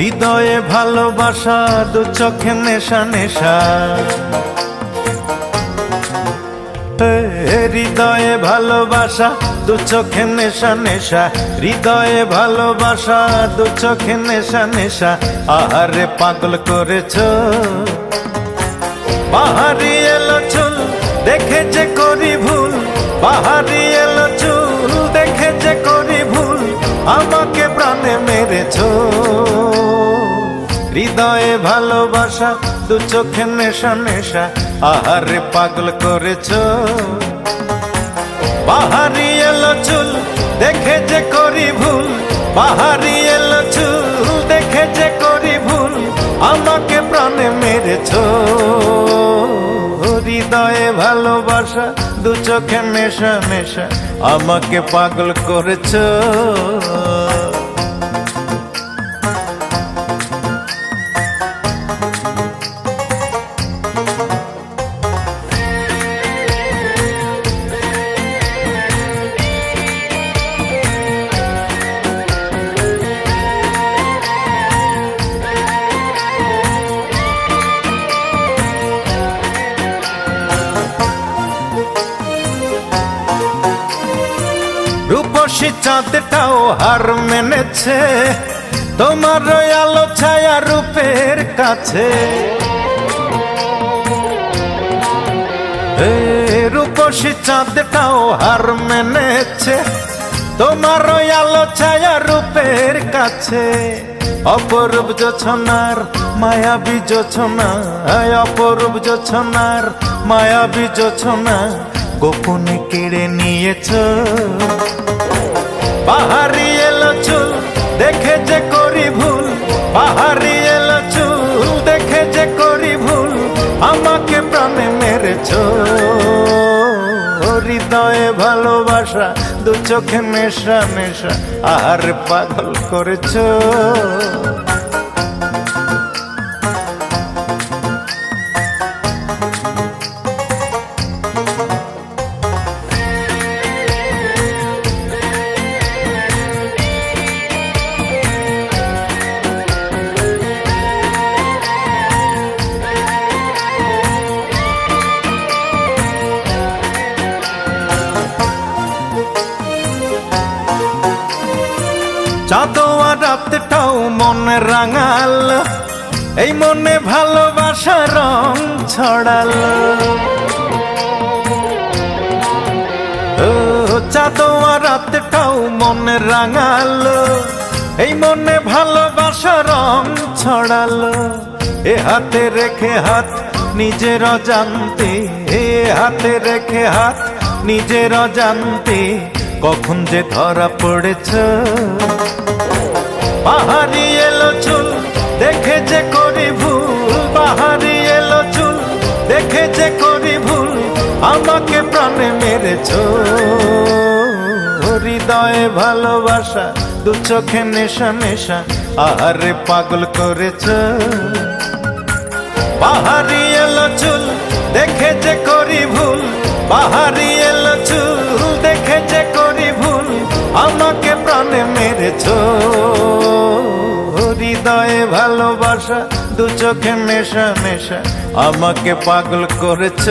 হৃদয়ে ভালোবাসা, দু চোখে নেশা নেশা। হৃদয়ে ভালোবাসা, দু চোখে নেশা নেশা। হৃদয়ে ভালোবাসা, দু চোখে নেশা নেশা। আহারে পাগল করেছ। বাহারি এলো চুল, দেখে যে করি ভুল। বাহারি এলো চুল, দেখে যে করি ভুল। আমাকে প্রাণে মেরেছ। হৃদয়ে ভালোবাসা, দু চোখে নেশা নেশা, আহারে পাগল করেছ। বাহারি এলো চুল, দেখে যে করি ভুল। বাহারি এলো চুল, দেখে যে করি ভুল। আমাকে প্রাণে মেরেছ। হৃদয়ে ভালোবাসা, দু চোখে নেশা নেশা, আমাকে পাগল করেছ। রূপসী চাঁদটাও হার মেনেছে। তোমার আলো ছায়া রূপের কাছে। রূপসী চাঁদটাও হার মেনেছে। তোমার আলো ছায়া রূপের কাছে। অপরূপ যোছনার মায়াবী যোছনা, অপরূপ যোছনার মায়াবী যোছনা। গোপনে কেড়ে নিয়েছ? বাহারি এলো চুল, দেখে যে করি ভুল। বাহারি এলো চুল, দেখে যে করি ভুল। আমাকে প্রাণে মেরেছ। হৃদয়ে ভালোবাসা, দু চোখে মেশা মেশা, আর পাগল করেছ। চাঁদোয়া রাতটাও মনে রাঙাল, এই মনে ভালোবাসা রং ছড়াল। চাঁদোয়া রাতটাও মনে রাঙাল, এই মনে ভালোবাসা রং ছড়াল। এ হাতে রেখে হাত, নিজের অজান্তে, এ হাতে রেখে হাত, নিজের অজান্তে। কখন যে ধরা পড়েছ। বাহারি এলো চুল, দেখে যে করি ভুল। বাহারি এলো চুল, দেখে যে করি ভুল। আমাকে প্রাণে মেরেছ। হৃদয়ে ভালোবাসা, দু চোখে নেশা নেশা, আহারে পাগল করেছ। বাহারি এলো চুল, দেখে যে করি ভুল। বাহারি এলো চুল ভালোবাসা দু চোখে মেশা মেশা আমাকে পাগল করেছ।